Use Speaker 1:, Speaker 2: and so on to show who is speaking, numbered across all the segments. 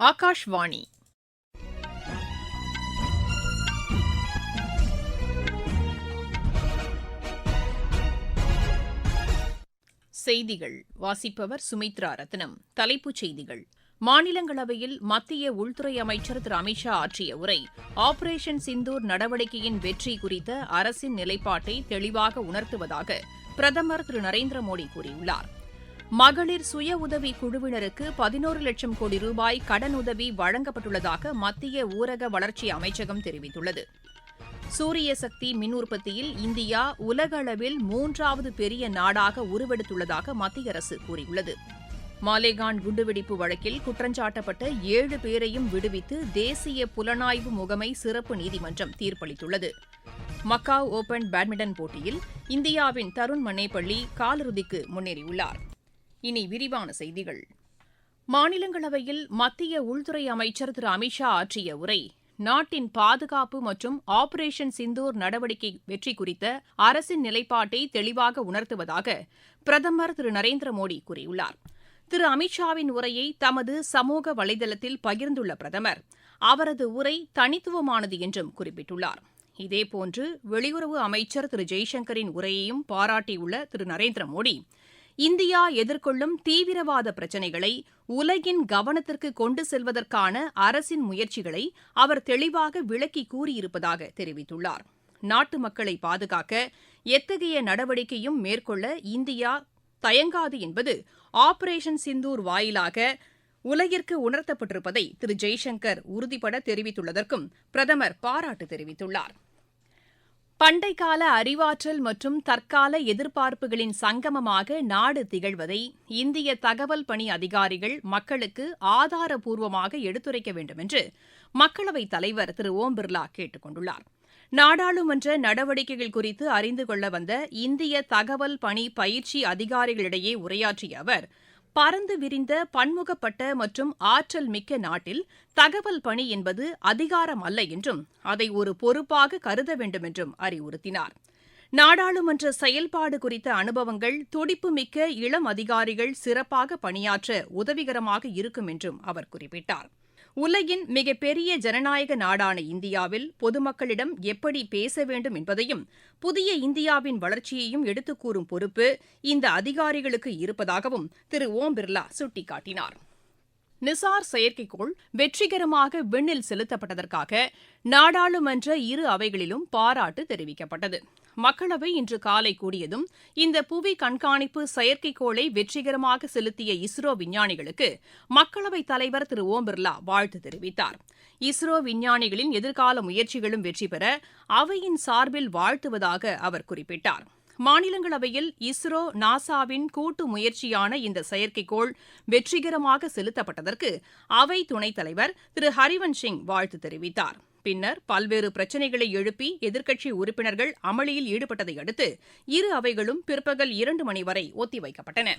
Speaker 1: ஆகாஷ்வாணி. செய்திகள். வாசிப்பவர் சுமித்ரா ரத்னம். தலைப்புச் செய்திகள். மாநிலங்களவையில் மத்திய உள்துறை அமைச்சர் திரு அமித்ஷா ஆற்றிய உரை ஆபரேஷன் சிந்தூர் நடவடிக்கையின் வெற்றி குறித்த அரசின் நிலைப்பாட்டை தெளிவாக உணர்த்துவதாக பிரதமர் திரு நரேந்திர மோடி கூறியுள்ளார். மகளிர் சுய உதவி குழுவினருக்கு பதினோரு லட்சம் கோடி ரூபாய் கடனுதவி வழங்கப்பட்டுள்ளதாக மத்திய ஊரக வளர்ச்சி அமைச்சகம் தெரிவித்துள்ளது. சூரிய சக்தி மின் உற்பத்தியில் இந்தியா உலக அளவில் மூன்றாவது பெரிய நாடாக உருவெடுத்துள்ளதாக மத்திய அரசு கூறியுள்ளது. மாலேகான் குண்டுவெடிப்பு வழக்கில் குற்றஞ்சாட்டப்பட்ட ஏழு பேரையும் விடுவித்து தேசிய புலனாய்வு முகமை சிறப்பு நீதிமன்றம் தீர்ப்பளித்துள்ளது. மக்காவ் ஓபன் பேட்மிண்டன் போட்டியில் இந்தியாவின் தருண் மன்னேப்பள்ளி காலிறுதிக்கு முன்னேறியுள்ளார். இனி விரிவான செய்திகள். மாநிலங்களவையில் மத்திய உள்துறை அமைச்சர் திரு அமித்ஷா ஆற்றிய உரை நாட்டின் பாதுகாப்பு மற்றும் ஆபரேஷன் சிந்தூர் நடவடிக்கை வெற்றி குறித்த அரசின் நிலைப்பாட்டை தெளிவாக உணர்த்துவதாக பிரதமர் திரு நரேந்திர மோடி கூறியுள்ளார். திரு அமித்ஷாவின் உரையை தமது சமூக வலைதளத்தில் பகிர்ந்துள்ள பிரதமர் அவரது உரை தனித்துவமானது என்றும் குறிப்பிட்டுள்ளார். இதேபோன்று வெளியுறவு அமைச்சர் திரு ஜெய்சங்கரின் உரையையும் பாராட்டியுள்ள திரு நரேந்திர மோடி இந்தியா எதிர்கொள்ளும் தீவிரவாத பிரச்சினைகளை உலகின் கவனத்திற்கு கொண்டு செல்வதற்கான அரசின் முயற்சிகளை அவர் தெளிவாக விளக்கி கூறியிருப்பதாக தெரிவித்துள்ளார். நாட்டு மக்களை பாதுகாக்க எத்தகைய நடவடிக்கையும் மேற்கொள்ள இந்தியா தயங்காது என்பது ஆபரேஷன் சிந்தூர் வாயிலாக உலகிற்கு உணர்த்தப்பட்டிருப்பதை திரு ஜெய்சங்கர் உறுதிபட தெரிவித்துள்ளதற்கும் பிரதமர் பாராட்டு தெரிவித்துள்ளார். பண்டைக்கால அறிவாற்றல் மற்றும் தற்கால எதிர்பார்ப்புகளின் சங்கமமாக நாடு திகழ்வதை இந்திய தகவல் பணி அதிகாரிகள் மக்களுக்கு ஆதாரபூர்வமாக எடுத்துரைக்க வேண்டும் என்று மக்களவைத் தலைவர் திரு ஓம் பிர்லா கேட்டுக் கொண்டுள்ளார். நாடாளுமன்ற நடவடிக்கைகள் குறித்து அறிந்து கொள்ள வந்த இந்திய தகவல் பணி பயிற்சி அதிகாரிகளிடையே உரையாற்றிய அவர் பறந்து விரிந்த பன்முகப்பட்ட மற்றும் ஆற்றல் மிக்க நாட்டில் தகவல் பணி என்பது அதிகாரம் அல்ல என்றும் அதை ஒரு பொறுப்பாக கருத வேண்டும் என்றும் அறிவுறுத்தினார். நாடாளுமன்ற செயல்பாடு குறித்த அனுபவங்கள் துடிப்புமிக்க இளம் அதிகாரிகள் சிறப்பாக பணியாற்ற உதவிகரமாக இருக்கும் என்றும் அவர் குறிப்பிட்டார். உலகின் மிகப்பெரிய ஜனநாயக நாடான இந்தியாவில் பொதுமக்களிடம் எப்படி பேச வேண்டும் என்பதையும் புதிய இந்தியாவின் வளர்ச்சியையும் எடுத்துக் கூறும் பொறுப்பு இந்த அதிகாரிகளுக்கு இருப்பதாகவும் திரு ஓம் பிர்லா சுட்டிக்காட்டினாா் நிசார் செயற்கைக்கோள் வெற்றிகரமாக விண்ணில் செலுத்தப்பட்டதற்காக நாடாளுமன்ற இரு அவைகளிலும் பாராட்டு தெரிவிக்கப்பட்டது. மக்களவை இன்று காலை கூடியதும் இந்த புவி கண்காணிப்பு செயற்கைக்கோளை வெற்றிகரமாக செலுத்திய இஸ்ரோ விஞ்ஞானிகளுக்கு மக்களவைத் தலைவர் திரு ஓம் பிர்லா வாழ்த்து தெரிவித்தார். இஸ்ரோ விஞ்ஞானிகளின் எதிர்கால முயற்சிகளும் வெற்றி பெற அவையின் சார்பில் வாழ்த்துவதாக அவர் குறிப்பிட்டார். மாநிலங்களவையில் இஸ்ரோ நாசாவின் கூட்டு முயற்சியான இந்த செயற்கைக்கோள் வெற்றிகரமாக செலுத்தப்பட்டதற்கு அவை துணைத் தலைவர் திரு ஹரிவன்ஷ் சிங் வாழ்த்து தெரிவித்தார். பின்னர் பல்வேறு பிரச்சினைகளை எழுப்பி எதிர்க்கட்சி உறுப்பினர்கள் அமளியில் ஈடுபட்டதை அடுத்து இரு அவைகளும் பிற்பகல் இரண்டு மணி வரை ஒத்திவைக்கப்பட்டன.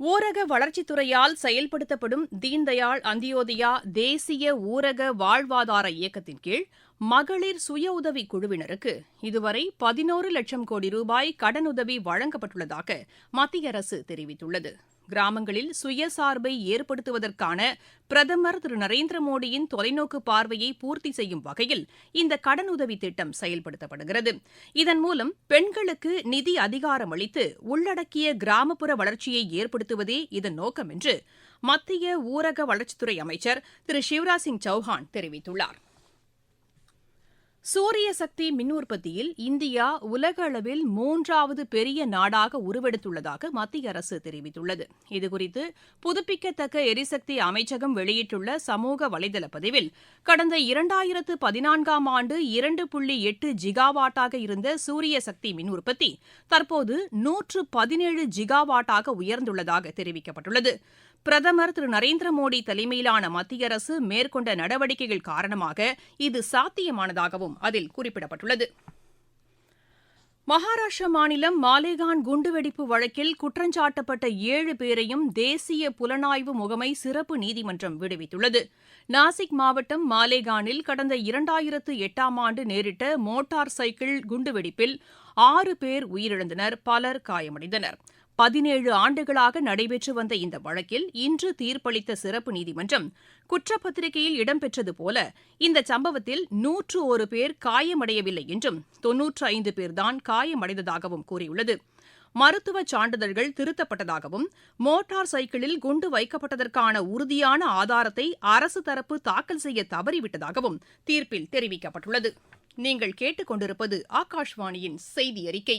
Speaker 1: ஊரக வளர்ச்சித்துறையால் செயல்படுத்தப்படும் தீன்தயாள் அந்தியோதயா தேசிய ஊரக வாழ்வாதார இயக்கத்தின் கீழ் மகளிர் சுய உதவிக் குழுவினருக்கு இதுவரை பதினோரு லட்சம் கோடி ரூபாய் கடனுதவி வழங்கப்பட்டுள்ளதாக மத்திய அரசு தெரிவித்துள்ளது. கிராமங்களில் சுயசார்பை ஏற்படுத்துவதற்கான பிரதமர் திரு. நரேந்திர மோடியின் தொலைநோக்கு பார்வையை பூர்த்தி செய்யும் வகையில் இந்த கடனுதவி திட்டம் செயல்படுத்தப்படுகிறது. இதன் மூலம் பெண்களுக்கு நிதி அதிகாரம் அளித்து உள்ளடக்கிய கிராமப்புற வளர்ச்சியை ஏற்படுத்துவதே இதன் நோக்கம் என்று மத்திய ஊரக வளர்ச்சித்துறை அமைச்சர் திரு. சிவராஜ் சிங் சௌஹான் தெரிவித்துள்ளார். சூரிய சக்தி மின் உற்பத்தியில் இந்தியா உலக அளவில் மூன்றாவது பெரிய நாடாக உருவெடுத்துள்ளதாக மத்திய அரசு தெரிவித்துள்ளது. இதுகுறித்து புதுப்பிக்கத்தக்க எரிசக்தி அமைச்சகம் வெளியிட்டுள்ள சமூக வலைதள பதிவில் கடந்த இரண்டாயிரத்து பதினான்காம் ஆண்டு இரண்டு புள்ளி எட்டு ஜிகாவாட்டாக இருந்த சூரிய சக்தி மின் உற்பத்தி தற்போது நூற்று பதினேழு ஜிகாவாட்டாக உயர்ந்துள்ளதாக தெரிவிக்கப்பட்டுள்ளது. பிரதமர் திரு நரேந்திர மோடி தலைமையிலான மத்திய அரசு மேற்கொண்ட நடவடிக்கைகள் காரணமாக இது சாத்தியமானதாகவும் அதில் குறிப்பிடப்பட்டுள்ளது. மகாராஷ்டிரா மாநிலம் மாலேகான் குண்டுவெடிப்பு வழக்கில் குற்றஞ்சாட்டப்பட்ட ஏழு பேரையும் தேசிய புலனாய்வு முகமை சிறப்பு நீதிமன்றம் விடுவித்துள்ளது. நாசிக் மாவட்டம் மாலேகானில் கடந்த இரண்டாயிரத்து எட்டாம் ஆண்டு நேரிட்ட மோட்டார் சைக்கிள் குண்டுவெடிப்பில் ஆறு பேர் உயிரிழந்தனர் பலர் காயமடைந்தனர். பதினேழு ஆண்டுகளாக நடைபெற்று வந்த இந்த வழக்கில் இன்று தீர்ப்பளித்த சிறப்பு நீதிமன்றம் குற்றப்பத்திரிகையில் இடம்பெற்றது போல இந்த சம்பவத்தில் நூற்று ஒரு பேர் காயமடையவில்லை என்றும் தொன்னூற்று ஐந்து பேர்தான் காயமடைந்ததாகவும் கூறியுள்ளது. மருத்துவ சான்றிதழ்கள் திருத்தப்பட்டதாகவும் மோட்டார் சைக்கிளில் குண்டு வைக்கப்பட்டதற்கான உறுதியான ஆதாரத்தை அரசு தரப்பு தாக்கல் செய்ய தவறிவிட்டதாகவும் தீர்ப்பில் தெரிவிக்கப்பட்டுள்ளது. நீங்கள் கேட்டுக்கொண்டிருப்பது ஆகாஷ்வாணியின் செய்தி அறிக்கை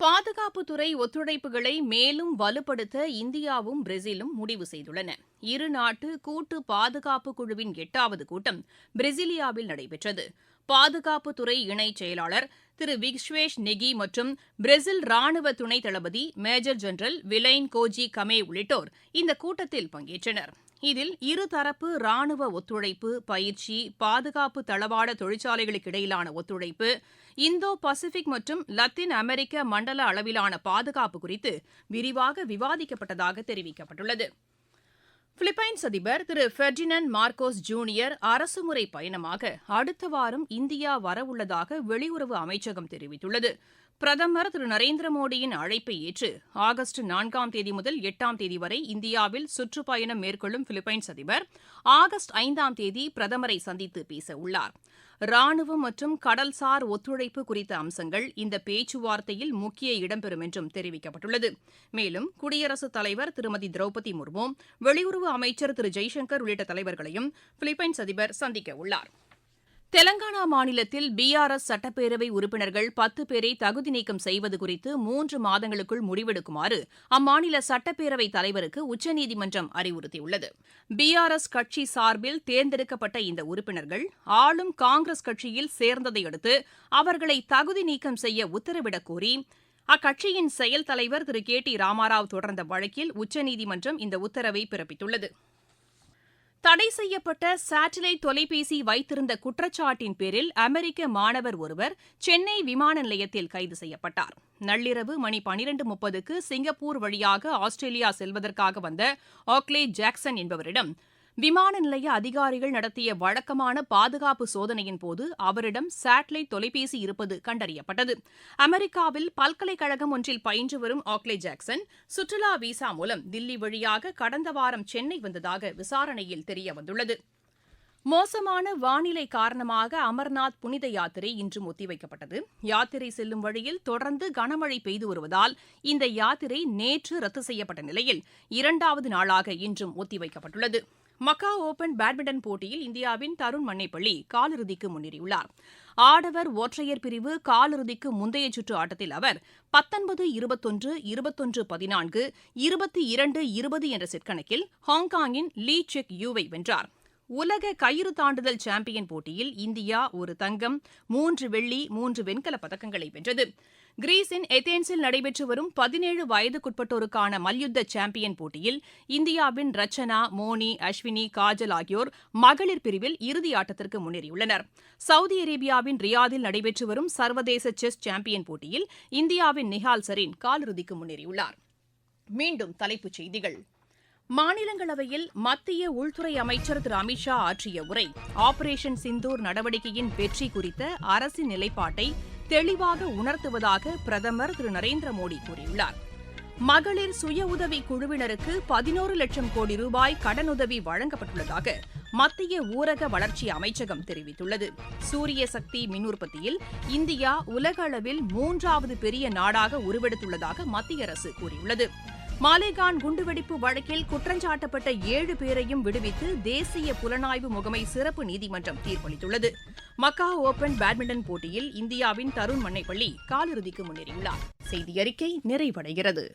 Speaker 1: பாதுகாப்புத்துறை ஒத்துழைப்புகளை மேலும் வலுப்படுத்த இந்தியாவும் பிரேசிலும் முடிவு செய்துள்ளன. இரு நாட்டு கூட்டு பாதுகாப்பு குழுவின் எட்டாவது கூட்டம் பிரேசிலியாவில் நடைபெற்றது. பாதுகாப்புத்துறை இணைச் செயலாளர் திரு விக்ஸ்வேஷ் நெகி மற்றும் பிரேசில் ராணுவ துணை தளபதி மேஜர் ஜெனரல் விலைன் கோஜி கமே உள்ளிட்டோர் இந்த கூட்டத்தில் பங்கேற்றனர். இதில் இருதரப்பு ராணுவ ஒத்துழைப்பு பயிற்சி பாதுகாப்பு தளவாட தொழிற்சாலைகளுக்கு இடையிலான ஒத்துழைப்பு இந்தோ பசிபிக் மற்றும் லத்தீன் அமெரிக்க மண்டல அளவிலான பாதுகாப்பு குறித்து விரிவாக விவாதிக்கப்பட்டதாக தெரிவிக்கப்பட்டுள்ளது. பிலிப்பைன்ஸ் அதிபர் திரு பெர்டினன் மார்கோஸ் ஜூனியர் அரசுமுறை பயணமாக அடுத்த வாரம் இந்தியா வரவுள்ளதாக வெளியுறவு அமைச்சகம் தெரிவித்துள்ளது. பிரதமர் திரு நரேந்திர மோடியின் அழைப்பை ஏற்று ஆகஸ்ட் நான்காம் தேதி முதல் எட்டாம் தேதி வரை இந்தியாவில் சுற்றுப்பயணம் மேற்கொள்ளும் பிலிப்பைன்ஸ் அதிபர் ஆகஸ்ட் ஐந்தாம் தேதி பிரதமரை சந்தித்து பேச உள்ளார் ராணுவம் மற்றும் கடல்சார் ஒத்துழைப்பு குறித்த அம்சங்கள் இந்த பேச்சுவார்த்தையில் முக்கிய இடம்பெறும் என்றும் தெரிவிக்கப்பட்டுள்ளது. மேலும் குடியரசுத் தலைவர் திருமதி திரௌபதி முர்மு வெளியுறவு அமைச்சர் திரு ஜெய்சங்கர் உள்ளிட்ட தலைவர்களையும் பிலிப்பைன்ஸ் அதிபர் சந்திக்க உள்ளார். தெலங்கானா மாநிலத்தில் பிஆர்எஸ் சட்டப்பேரவை உறுப்பினர்கள் பத்து பேரை தகுதி நீக்கம் செய்வது குறித்து மூன்று மாதங்களுக்குள் முடிவெடுக்குமாறு அம்மாநில சட்டப்பேரவைத் தலைவருக்கு உச்சநீதிமன்றம் அறிவுறுத்தியுள்ளது. பிஆர்எஸ் கட்சி சார்பில் தேர்ந்தெடுக்கப்பட்ட இந்த உறுப்பினர்கள் ஆளும் காங்கிரஸ் கட்சியில் சேர்ந்ததையடுத்து அவர்களை தகுதி நீக்கம் செய்ய உத்தரவிடக் கோரி அக்கட்சியின் செயல் தலைவர் திரு கே டி ராமாராவ் தொடர்ந்த வழக்கில் உச்சநீதிமன்றம் இந்த உத்தரவை பிறப்பித்துள்ளது. தடை செய்யப்பட்ட சேட்டலைட் தொலைபேசி வைத்திருந்த குற்றச்சாட்டின் பேரில் அமெரிக்க மாணவர் ஒருவர் சென்னை விமான நிலையத்தில் கைது செய்யப்பட்டார். நள்ளிரவு மணி பனிரண்டு முப்பதுக்கு சிங்கப்பூர் வழியாக ஆஸ்திரேலியா செல்வதற்காக வந்த ஆக்லே ஜாக்சன் என்பவரிடம் விமான நிலைய அதிகாரிகள் நடத்திய வழக்கமான பாதுகாப்பு சோதனையின் போது அவரிடம் சேட்டலைட் தொலைபேசி இருப்பது கண்டறியப்பட்டது. அமெரிக்காவில் பல்கலைக்கழகம் ஒன்றில் பயின்று வரும் ஆக்லே ஜாக்சன் சுற்றுலா விசா மூலம் தில்லி வழியாக கடந்த வாரம் சென்னை வந்ததாக விசாரணையில் தெரியவந்துள்ளது மோசமான வானிலை காரணமாக அமர்நாத் புனித யாத்திரை இன்றும் ஒத்திவைக்கப்பட்டது. யாத்திரை செல்லும் வழியில் தொடர்ந்து கனமழை பெய்து வருவதால் இந்த யாத்திரை நேற்று ரத்து செய்யப்பட்ட நிலையில் இரண்டாவது நாளாக இன்றும் ஒத்திவைக்கப்பட்டுள்ளது. மக்கா ஓபன் பேட்மிண்டன் போட்டியில் இந்தியாவின் தருண் மன்னைப்பள்ளி காலிறுதிக்கு முன்னேறியுள்ளார். ஆடவர் ஒற்றையர் பிரிவு காலிறுதிக்கு முந்தைய சுற்று ஆட்டத்தில் அவர் பத்தொன்பது இருபத்தொன்று இருபத்தொன்று பதினான்கு இருபத்தி இரண்டு இருபது என்ற செட் கணக்கில் ஹாங்காங்கின் லீ செக் யூவை வென்றார். உலக கயிறு தாண்டுதல் சாம்பியன் போட்டியில் இந்தியா ஒரு தங்கம் மூன்று வெள்ளி மூன்று வெண்கலப் பதக்கங்களை வென்றது. கிரீஸின் எத்தேன்ஸில் நடைபெற்று வரும் பதினேழு வயதுக்குட்பட்டோருக்கான மல்யுத்த சாம்பியன் போட்டியில் இந்தியாவின் ரச்சனா மோனி அஸ்வினி காஜல் ஆகியோர் மகளிர் பிரிவில் இறுதி ஆட்டத்திற்கு முன்னேறியுள்ளனர். சவுதி அரேபியாவின் ரியாதில் நடைபெற்று வரும் சர்வதேச செஸ் சாம்பியன் போட்டியில் இந்தியாவின் நிஹால் சரீன் காலிறுதிக்கு முன்னேறியுள்ளார். மீண்டும் தலைப்புச் செய்திகள். மாநிலங்களவையில் மத்திய உள்துறை அமைச்சர் திரு அமித்ஷா ஆற்றிய உரை ஆபரேஷன் சிந்தூர் நடவடிக்கையின் வெற்றி குறித்த அரசின் நிலைப்பாட்டை தெளிவாக உணர்த்துவதாக பிரதமர் திரு. நரேந்திர மோடி கூறியுள்ளார். மகளிர் சுய உதவி குழுவினருக்கு பதினோரு லட்சம் கோடி ரூபாய் கடனுதவி வழங்கப்பட்டுள்ளதாக மத்திய ஊரக வளர்ச்சி அமைச்சகம் தெரிவித்துள்ளது. சூரிய சக்தி மின் உற்பத்தியில் இந்தியா உலக அளவில் மூன்றாவது பெரிய நாடாக உருவெடுத்துள்ளதாக மத்திய அரசு கூறியுள்ளது. மாலேகான் குண்டுவெடிப்பு வழக்கில் குற்றஞ்சாட்டப்பட்ட ஏழு பேரையும் விடுவித்து தேசிய புலனாய்வு முகமை சிறப்பு நீதிமன்றம் தீர்ப்பளித்துள்ளது. மக்கா ஓபன் பேட்மிண்டன் போட்டியில் இந்தியாவின் தருண் மன்னைப்பள்ளி காலிறுதிக்கு முன்னேறியுள்ளார். செய்தி அறிக்கை நிறைவடைகிறது.